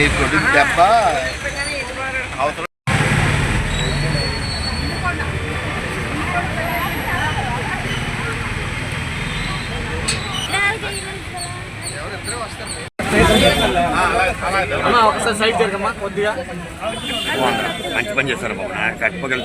ఈ కొడుకు దెబ్బ అవసరం ఒకసారి సైడ్ జరగమ్మా కొద్దిగా మంచి పని చేస్తారు బాబు నాకు కట్టుకోగలి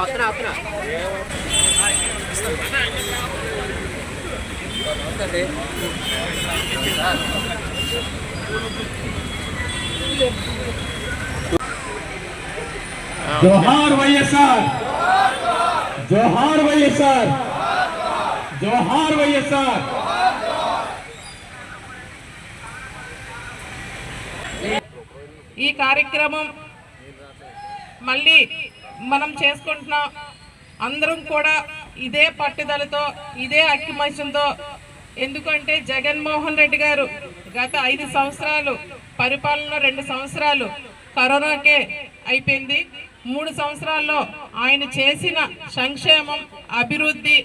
వస్తున్నా వస్తున్నా జోహార్ వైఎస్ఆర్ జోహార్ వైఎస్ఆర్ జోహార్ వైఎస్ఆర్ ఈ కార్యక్రమం మళ్ళీ మనం చేసుకుంటున్నాం. అందరం కూడా ఇదే పట్టుదలతో ఇదే అక్కిమత్యంతో ఎందుకంటే జగన్మోహన్ రెడ్డి గారు గత ఐదు సంవత్సరాలు పరిపాలన రెండు సంవత్సరాలు కరోనాకే అయిపోయింది. మూడు సంవత్సరాల్లో ఆయన చేసిన సంక్షేమం అభివృద్ధి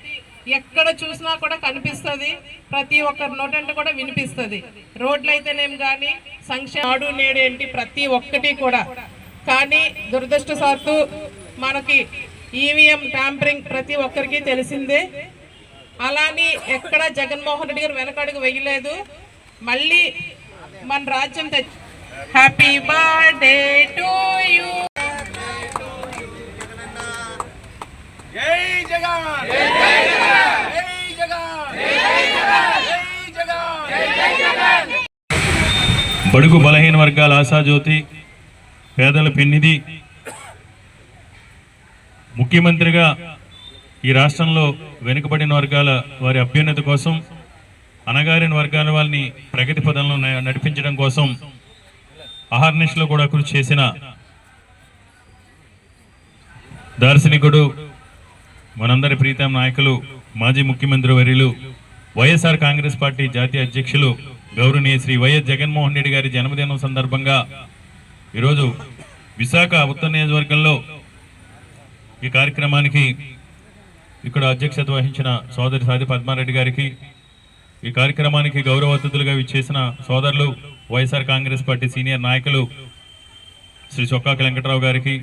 ఎక్కడ చూసినా కూడా కనిపిస్తుంది. ప్రతి ఒక్కరి నోటంటే కూడా వినిపిస్తుంది. రోడ్లు అయితేనేం కానీ సంక్షేమ నాడు ఏంటి ప్రతి ఒక్కటి కూడా. కానీ దురదృష్టవశాత్తు మనకి ఈవీఎం ట్యాంపరింగ్ ప్రతి ఒక్కరికి తెలిసిందే. అలాని ఎక్కడ జగన్మోహన్ రెడ్డి గారు వెనకడుగు వేయలేదు. మళ్ళీ మన రాజ్యం తెచ్చి హ్యాపీ బా బడుగు బలహీన వర్గాల ఆశాజ్యోతి పేదల పెన్నిధి ముఖ్యమంత్రిగా ఈ రాష్ట్రంలో వెనుకబడిన వర్గాల వారి అభ్యున్నతి కోసం అణగారిన వర్గాల వాళ్ళని ప్రగతి పదంలో నడిపించడం కోసం అహర్నిష్లో కూడా కృషి చేసిన దార్శనికుడు మనందరి ప్రీతం నాయకులు మాజీ ముఖ్యమంత్రి వర్యులు వైఎస్ఆర్ కాంగ్రెస్ పార్టీ జాతీయ అధ్యక్షులు గౌరవనీయ శ్రీ వైఎస్ జగన్మోహన్ రెడ్డి గారి జన్మదినం సందర్భంగా ఈరోజు విశాఖ ఉత్తర నియోజకవర్గంలో ఈ కార్యక్రమానికి ఇక్కడ అధ్యక్షత వహించిన సోదరి సాది పద్మారెడ్డి గారికి ఈ కార్యక్రమానికి గౌరవ అతిథులుగా విచ్చేసిన సోదరులు వైఎస్ఆర్ కాంగ్రెస్ పార్టీ సీనియర్ నాయకులు శ్రీ చొక్కాకి వెంకట్రావు గారికి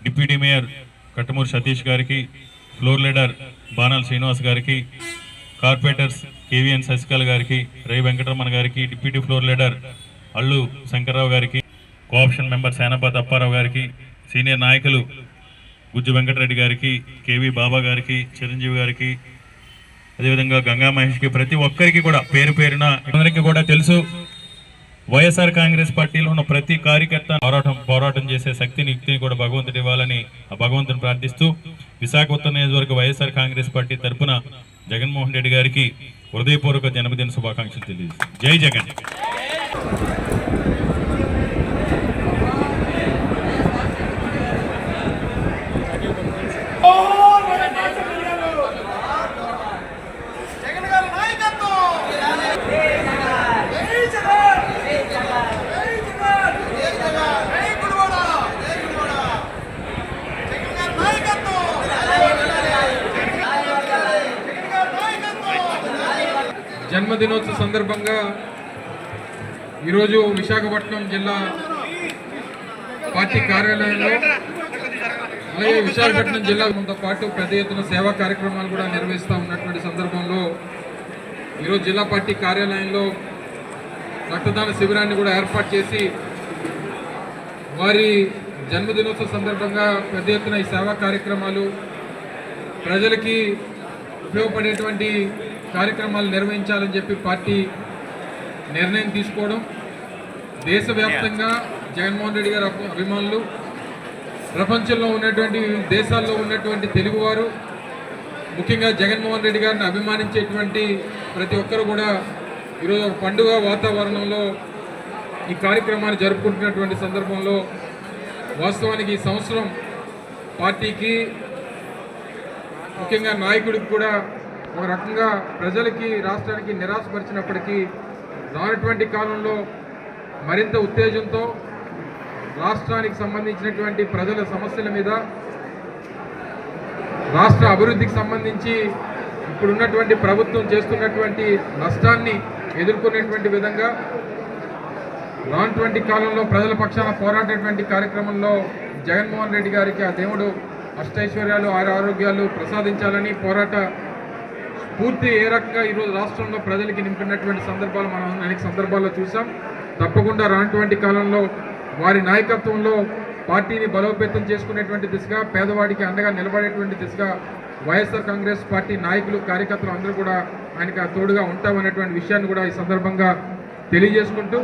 డిప్యూటీ మేయర్ కట్టమూరి సతీష్ గారికి ఫ్లోర్ లీడర్ బాణాల శ్రీనివాస్ గారికి కార్పొరేటర్స్ కేవీఎన్ శశికళ గారికి రై వెంకటరమణ గారికి deputy floor leader Allu Shankarrao గారికి కోఆప్షన్ మెంబర్ సేనాపతి అప్పారావు గారికి సీనియర్ నాయకులు గుజ్జు వెంకటరెడ్డి గారికి కేవీ బాబా గారికి చిరంజీవి గారికి అదేవిధంగా గంగా మహేష్కి ప్రతి ఒక్కరికి కూడా పేరు పేరున అందరికీ కూడా తెలుసు. వైఎస్ఆర్ కాంగ్రెస్ పార్టీలో ఉన్న ప్రతి కార్యకర్త పోరాటం పోరాటం చేసే శక్తిని యుక్తిని కూడా భగవంతుడు ఇవ్వాలని ఆ భగవంతుని ప్రార్థిస్తూ విశాఖ ఉత్తర నియోజకవర్గ వైఎస్ఆర్ కాంగ్రెస్ పార్టీ తరపున జగన్మోహన్ రెడ్డి గారికి హృదయపూర్వక జన్మదిన శుభాకాంక్షలు తెలియజేస్తాను జై జగన్. జన్మదినోత్సవ సందర్భంగా ఈరోజు విశాఖపట్నం జిల్లా పార్టీ కార్యాలయంలో అలాగే విశాఖపట్నం జిల్లాతో పాటు పెద్ద ఎత్తున సేవా కార్యక్రమాలు కూడా నిర్వహిస్తూ ఉన్నటువంటి సందర్భంలో ఈరోజు జిల్లా పార్టీ కార్యాలయంలో రక్తదాన శిబిరాన్ని కూడా ఏర్పాటు చేసి వారి జన్మదినోత్సవ సందర్భంగా పెద్ద ఎత్తున ఈ సేవా కార్యక్రమాలు ప్రజలకి ఉపయోగపడేటువంటి కార్యక్రమాలు నిర్వహించాలని చెప్పి పార్టీ నిర్ణయం తీసుకోవడం దేశవ్యాప్తంగా జగన్మోహన్ రెడ్డి గారి అభిమానులు ప్రపంచంలో ఉన్నటువంటి దేశాల్లో ఉన్నటువంటి తెలుగువారు ముఖ్యంగా జగన్మోహన్ రెడ్డి గారిని అభిమానించేటువంటి ప్రతి ఒక్కరు కూడా ఈరోజు ఒక పండుగ వాతావరణంలో ఈ కార్యక్రమాన్ని జరుపుకుంటున్నటువంటి సందర్భంలో వాస్తవానికి ఈ సంవత్సరం పార్టీకి ముఖ్యంగా నాయకుడికి కూడా ఒక రకంగా ప్రజలకి రాష్ట్రానికి నిరాశపరిచినప్పటికీ రానటువంటి కాలంలో మరింత ఉత్తేజంతో రాష్ట్రానికి సంబంధించినటువంటి ప్రజల సమస్యల మీద రాష్ట్ర అభివృద్ధికి సంబంధించి ఇప్పుడున్నటువంటి ప్రభుత్వం చేస్తున్నటువంటి నష్టాన్ని ఎదుర్కొనేటువంటి విధంగా రానటువంటి కాలంలో ప్రజల పక్షాన పోరాడేటువంటి కార్యక్రమంలో జగన్మోహన్ రెడ్డి గారికి ఆ దేవుడు అష్టైశ్వర్యాలు ఆరు ఆరోగ్యాలు ప్రసాదించాలని పోరాట పూర్తి ఏ రకంగా ఈరోజు రాష్ట్రంలో ప్రజలకి నింపినటువంటి సందర్భాలు మనం అనేక సందర్భాల్లో చూసాం తప్పకుండా రానటువంటి కాలంలో వారి నాయకత్వంలో పార్టీని బలోపేతం చేసుకునేటువంటి దిశగా పేదవాడికి అండగా నిలబడేటువంటి దిశగా వైఎస్ఆర్ కాంగ్రెస్ పార్టీ నాయకులు కార్యకర్తలు అందరూ కూడా ఆయనకు ఆ తోడుగా ఉంటామనేటువంటి విషయాన్ని కూడా ఈ సందర్భంగా తెలియజేసుకుంటూ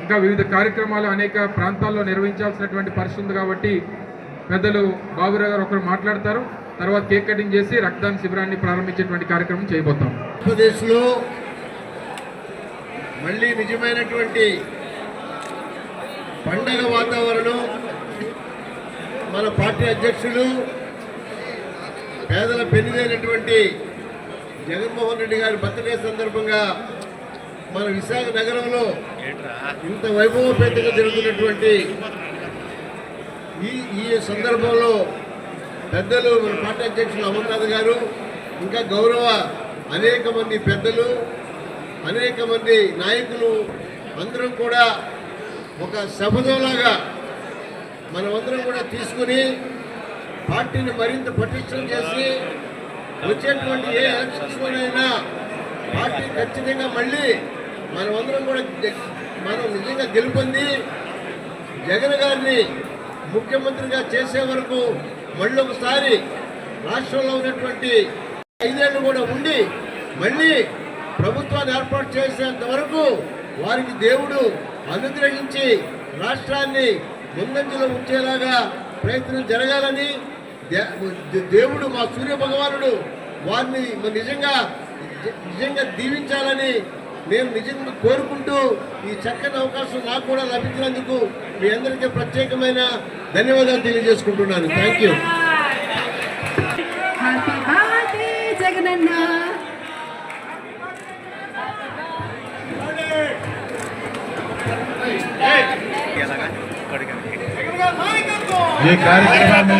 ఇంకా వివిధ కార్యక్రమాలు అనేక ప్రాంతాల్లో నిర్వహించాల్సినటువంటి పరిస్థితి కాబట్టి పెద్దలు బాబురావు గారు ఒకరు మాట్లాడతారు. తర్వాత కేక్ కటింగ్ చేసి రక్తదాన శిబిరాన్ని ప్రారంభించేటువంటి కార్యక్రమం చేయబోతాం. ఆంధ్రప్రదేశ్లో మళ్ళీ నిజమైనటువంటి పండగ వాతావరణం మన పార్టీ అధ్యక్షులు పేదల పెన్నిదైనటువంటి జగన్మోహన్ రెడ్డి గారి బర్త్డే సందర్భంగా మన విశాఖ నగరంలో ఇంత వైభవపేతంగా జరుగుతున్నటువంటి ఈ ఈ సందర్భంలో పెద్దలు మన పార్టీ అధ్యక్షులు అమర్నాథ్ గారు ఇంకా గౌరవ అనేక మంది పెద్దలు అనేక మంది నాయకులు అందరం కూడా ఒక శపథంలాగా మనమందరం కూడా తీసుకుని పార్టీని మరింత పటిష్టం చేసి వచ్చేటువంటి ఏ ఎలక్షన్స్లోనైనా పార్టీ ఖచ్చితంగా మళ్ళీ మనమందరం కూడా మనం నిజంగా గెలుపొంది జగన్ గారిని ముఖ్యమంత్రిగా చేసే వరకు మళ్ళీ ఒకసారి రాష్ట్రంలో ఉన్నటువంటి ఐదేళ్ళు కూడా ఉండి మళ్ళీ ప్రభుత్వాన్ని ఏర్పాటు చేసేంత వరకు వారికి దేవుడు అనుగ్రహించి రాష్ట్రాన్ని ముందంజలో ఉంచేలాగా ప్రయత్నం జరగాలని దే- దేవుడు మా సూర్య భగవానుడు వారిని నిజంగా నిజంగా దీవించాలని మేము నిజంగా కోరుకుంటూ ఈ చక్కని అవకాశం నాకు కూడా లభించినందుకు మీ అందరికీ ప్రత్యేకమైన ధన్యవాదాలు తెలియజేసుకుంటున్నాను. థ్యాంక్ యూ ఈ కార్యక్రమాన్ని